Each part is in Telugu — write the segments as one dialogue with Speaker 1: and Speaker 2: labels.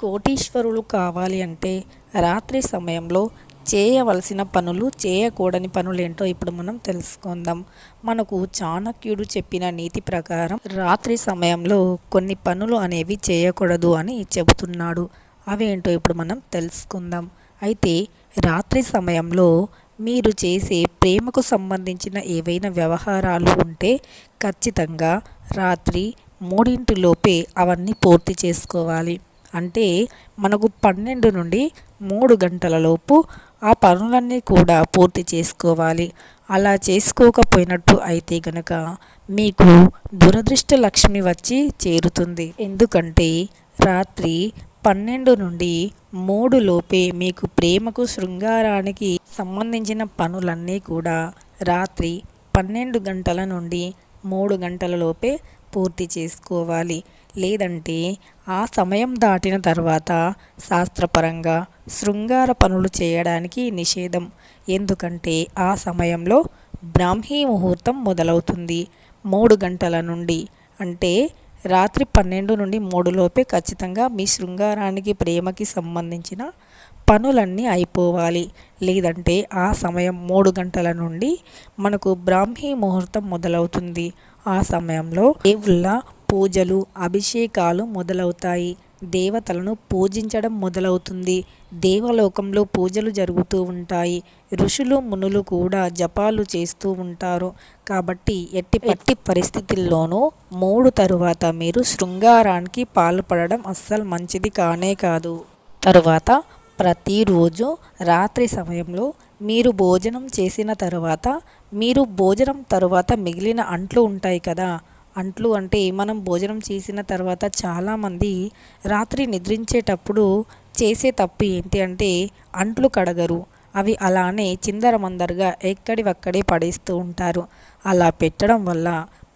Speaker 1: కోటీశ్వరులు కావాలి అంటే రాత్రి సమయంలో చేయవలసిన పనులు చేయకూడని పనులేంటో ఇప్పుడు మనం తెలుసుకుందాం. మనకు చాణక్యుడు చెప్పిన నీతి ప్రకారం రాత్రి సమయంలో కొన్ని పనులు అనేవి చేయకూడదు అని చెబుతున్నాడు. అవేంటో ఇప్పుడు మనం తెలుసుకుందాం. అయితే రాత్రి సమయంలో మీరు చేసే ప్రేమకు సంబంధించిన ఏవైనా వ్యవహారాలు ఉంటే ఖచ్చితంగా రాత్రి మూడింటిలోపే అవన్నీ పూర్తి చేసుకోవాలి. అంటే మనకు పన్నెండు నుండి మూడు గంటల లోపు ఆ పనులన్నీ కూడా పూర్తి చేసుకోవాలి. అలా చేసుకోకపోయినట్టు అయితే గనక మీకు దురదృష్ట లక్ష్మి వచ్చి చేరుతుంది. ఎందుకంటే రాత్రి పన్నెండు నుండి మూడు లోపే మీకు ప్రేమకు శృంగారానికి సంబంధించిన పనులన్నీ కూడా రాత్రి పన్నెండు గంటల నుండి మూడు గంటల లోపే పూర్తి చేసుకోవాలి. లేదంటే ఆ సమయం దాటిన తర్వాత శాస్త్రపరంగా శృంగార పనులు చేయడానికి నిషేధం. ఎందుకంటే ఆ సమయంలో బ్రాహ్మీ ముహూర్తం మొదలవుతుంది. మూడు గంటల నుండి అంటే రాత్రి పన్నెండు నుండి మూడులోపే ఖచ్చితంగా మీ శృంగారానికి ప్రేమకి సంబంధించిన పనులన్నీ అయిపోవాలి. లేదంటే ఆ సమయం మూడు గంటల నుండి మనకు బ్రాహ్మీ ముహూర్తం మొదలవుతుంది. ఆ సమయంలో దేవుళ్ళ పూజలు అభిషేకాలు మొదలవుతాయి. దేవతలను పూజించడం మొదలవుతుంది. దేవలోకంలో పూజలు జరుగుతూ ఉంటాయి. ఋషులు మునులు కూడా జపాలు చేస్తూ ఉంటారు. కాబట్టి ఎట్టి ఎట్టి పరిస్థితుల్లోనూ మూడు తరువాత మీరు శృంగారానికి పాల్పడడం అస్సలు మంచిది కానే కాదు. తరువాత ప్రతిరోజు రాత్రి సమయంలో మీరు భోజనం చేసిన తర్వాత మీరు భోజనం తరువాత మిగిలిన అంట్లు ఉంటాయి కదా అంట్లు అంటే మనం భోజనం చేసిన తర్వాత చాలామంది రాత్రి నిద్రించేటప్పుడు చేసే తప్పు ఏంటి అంటే అంట్లు కడగరు. అవి అలానే చిందరమందరుగా ఎక్కడివక్కడే పడేస్తూ ఉంటారు. అలా పెట్టడం వల్ల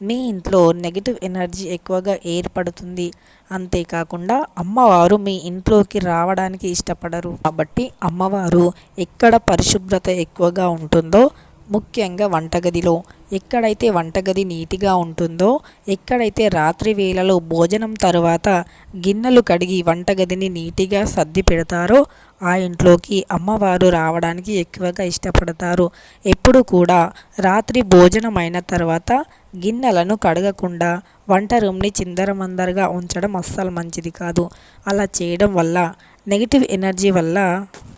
Speaker 1: మీ ఇంట్లో నెగిటివ్ ఎనర్జీ ఎక్కువగా ఏర్పడుతుంది. అంతేకాకుండా అమ్మవారు మీ ఇంట్లోకి రావడానికి ఇష్టపడరు. కాబట్టి అమ్మవారు ఎక్కడ పరిశుభ్రత ఎక్కువగా ఉంటుందో ముఖ్యంగా వంటగదిలో. ఎక్కడైతే వంటగది నీటిగా ఉంటుందో ఎక్కడైతే రాత్రి వేళలో భోజనం తరువాత గిన్నెలు కడిగి వంటగదిని నీటిగా సర్ది పెడతారో ఆ ఇంట్లోకి అమ్మవారు రావడానికి ఎక్కువగా ఇష్టపడతారు. ఎప్పుడు కూడా రాత్రి భోజనం అయిన తర్వాత గిన్నెలను కడగకుండా వంట రూమ్ని చిందరమందరగా ఉంచడం అస్సలు మంచిది కాదు. అలా చేయడం వల్ల నెగిటివ్ ఎనర్జీ వల్ల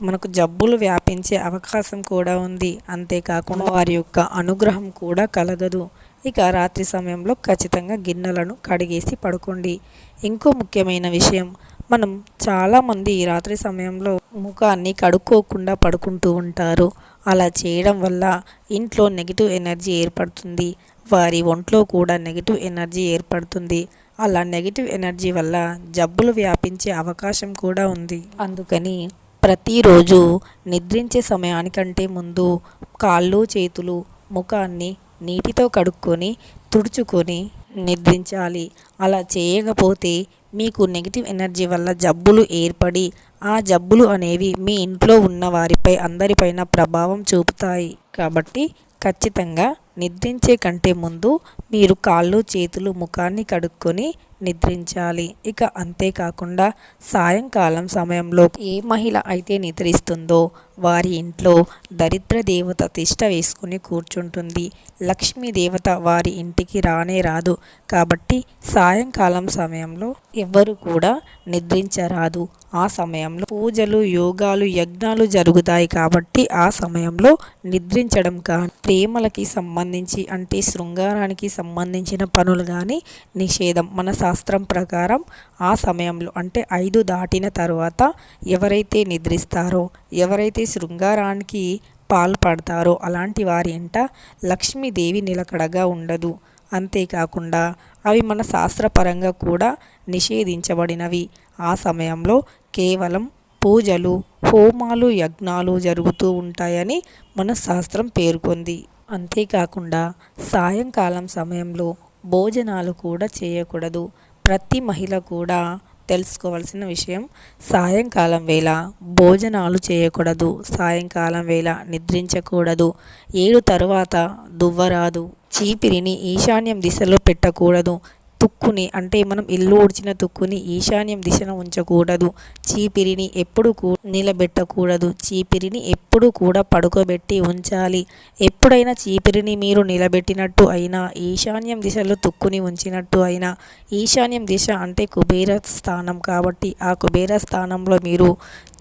Speaker 1: మనకు జబ్బులు వ్యాపించే అవకాశం కూడా ఉంది. అంతేకాకుండా వారి యొక్క అనుగ్రహం కూడా కలగదు. ఇక రాత్రి సమయంలో ఖచ్చితంగా గిన్నెలను కడిగేసి పడుకోండి. ఇంకో ముఖ్యమైన విషయం మనం చాలామంది రాత్రి సమయంలో ముఖాన్ని కడుక్కోకుండా పడుకుంటూ ఉంటారు. అలా చేయడం వల్ల ఇంట్లో నెగిటివ్ ఎనర్జీ ఏర్పడుతుంది. వారి ఒంట్లో కూడా నెగిటివ్ ఎనర్జీ ఏర్పడుతుంది. అలా నెగిటివ్ ఎనర్జీ వల్ల జబ్బులు వ్యాపించే అవకాశం కూడా ఉంది. అందుకని ప్రతిరోజు నిద్రించే సమయానికంటే ముందు కాళ్ళు చేతులు ముఖాన్ని నీటితో కడుక్కొని తుడుచుకొని నిద్రించాలి. అలా చేయకపోతే మీకు నెగిటివ్ ఎనర్జీ వల్ల జబ్బులు ఏర్పడి ఆ జబ్బులు అనేవి మీ ఇంట్లో ఉన్న వారిపై అందరిపైన ప్రభావం చూపుతాయి. కాబట్టి ఖచ్చితంగా నిద్రించే కంటే ముందు మీరు కాళ్ళు చేతులు ముఖాన్ని కడుక్కొని నిద్రించాలి. ఇక అంతేకాకుండా సాయంకాలం సమయంలో ఏ మహిళ అయితే నిద్రిస్తుందో వారి ఇంట్లో దరిద్ర దేవత తిష్ట వేసుకుని కూర్చుంటుంది. లక్ష్మీ దేవత వారి ఇంటికి రానే రాదు. కాబట్టి సాయంకాలం సమయంలో ఎవ్వరు కూడా నిద్రించరాదు. ఆ సమయంలో పూజలు యోగాలు యజ్ఞాలు జరుగుతాయి కాబట్టి ఆ సమయంలో నిద్రించడం కానీ ప్రేమలకి సంబంధించి అంటే శృంగారానికి సంబంధించిన పనులు కానీ నిషేధం మన శాస్త్రం ప్రకారం ఆ సమయంలో అంటే ఐదు దాటిన తర్వాత ఎవరైతే నిద్రిస్తారో ఎవరైతే శృంగారానికి పాల్పడతారో అలాంటి వారి ఇంట లక్ష్మీదేవి నిలకడగా ఉండదు. అంతేకాకుండా అవి మన శాస్త్రపరంగా కూడా నిషేధించబడినవి. ఆ సమయంలో కేవలం పూజలు హోమాలు యజ్ఞాలు జరుగుతూ ఉంటాయని మన శాస్త్రం పేర్కొంది. అంతేకాకుండా సాయంకాలం సమయంలో భోజనాలు కూడా చేయకూడదు. ప్రతి మహిళ కూడా తెలుసుకోవాల్సిన విషయం. సాయంకాలం వేళ భోజనాలు చేయకూడదు. సాయంకాలం వేళ నిద్రించకూడదు. ఏడు తరువాత దువ్వరాదు. చీపిరిని ఈశాన్యం దిశలో పెట్టకూడదు. తుక్కుని అంటే మనం ఇల్లు ఊడ్చిన తుక్కుని ఈశాన్యం దిశన ఉంచకూడదు. చీపిరిని ఎప్పుడు కూ నిలబెట్టకూడదు. చీపిరిని ఎప్పుడు కూడా పడుకోబెట్టి ఉంచాలి. ఎప్పుడైనా చీపిరిని మీరు నిలబెట్టినట్టు అయినా ఈశాన్యం దిశలో తుక్కుని ఉంచినట్టు అయినా ఈశాన్యం దిశ అంటే కుబేర స్థానం కాబట్టి ఆ కుబేర స్థానంలో మీరు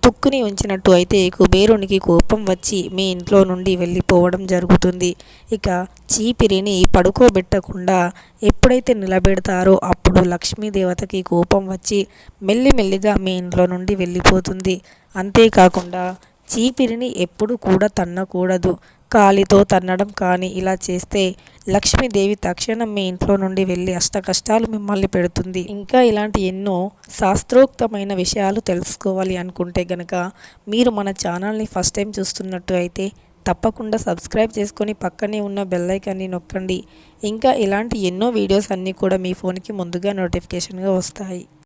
Speaker 1: తుక్కుని ఉంచినట్టు అయితే కుబేరునికి కోపం వచ్చి మీ ఇంట్లో నుండి వెళ్ళిపోవడం జరుగుతుంది. ఇక చీపిరిని పడుకోబెట్టకుండా ఎప్పుడైతే నిలబెడతారో అప్పుడు లక్ష్మీదేవతకి కోపం వచ్చి మెల్లిమెల్లిగా మీ ఇంట్లో నుండి వెళ్ళిపోతుంది. అంతేకాకుండా చీపిరిని ఎప్పుడు కూడా తన్నకూడదు. కాలితో తన్నడం కానీ ఇలా చేస్తే లక్ష్మీదేవి తక్షణం మీ ఇంట్లో నుండి వెళ్ళి అష్ట కష్టాలు మిమ్మల్ని పెడుతుంది. ఇంకా ఇలాంటి ఎన్నో శాస్త్రోక్తమైన విషయాలు తెలుసుకోవాలి అనుకుంటే గనక మీరు మన ఛానల్ని ఫస్ట్ టైం చూస్తున్నట్టు అయితే తప్పకుండా సబ్స్క్రైబ్ చేసుకొని పక్కనే ఉన్న బెల్లైకాన్ని నొక్కండి. ఇంకా ఇలాంటి ఎన్నో వీడియోస్ అన్నీ కూడా మీ ఫోన్కి ముందుగా నోటిఫికేషన్గా వస్తాయి.